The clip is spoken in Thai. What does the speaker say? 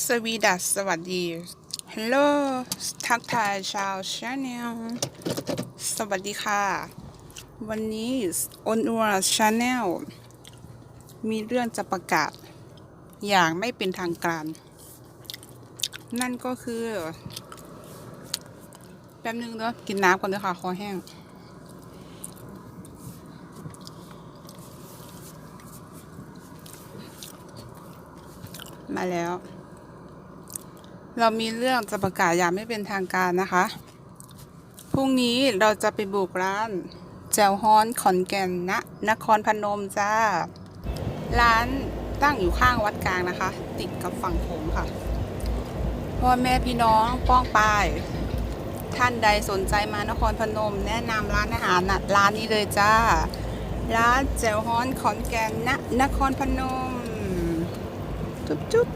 สวีดัสสวัสดี ฮัลโหล ทักทายชาวชาแนล สวัสดีค่ะ วันนี้อนอัวชาแนล มีเรื่องจะประกาศ อย่างไม่เป็นทางการ นั่นก็คือ แป๊บนึงเด้อกินน้ำก่อนเด้อค่ะ คอแห้งมาแล้ว เรามีเรื่องจะประกาศอย่างไม่เป็นทางการนะคะ พรุ่งนี้เราจะไปบุกร้านแจวฮอนขอนแก่นณนครพนมจ้า ร้านตั้งอยู่ข้างวัดกลางนะคะ ติดกับฝั่งโขงค่ะพ่อแม่พี่น้องป้องปายท่านใดสนใจมานครพนม แนะนำร้านอาหารนะร้านนี้เลยจ้า ร้านแจวฮอนขอนแก่นณนครพนม จุ๊บจุ๊บ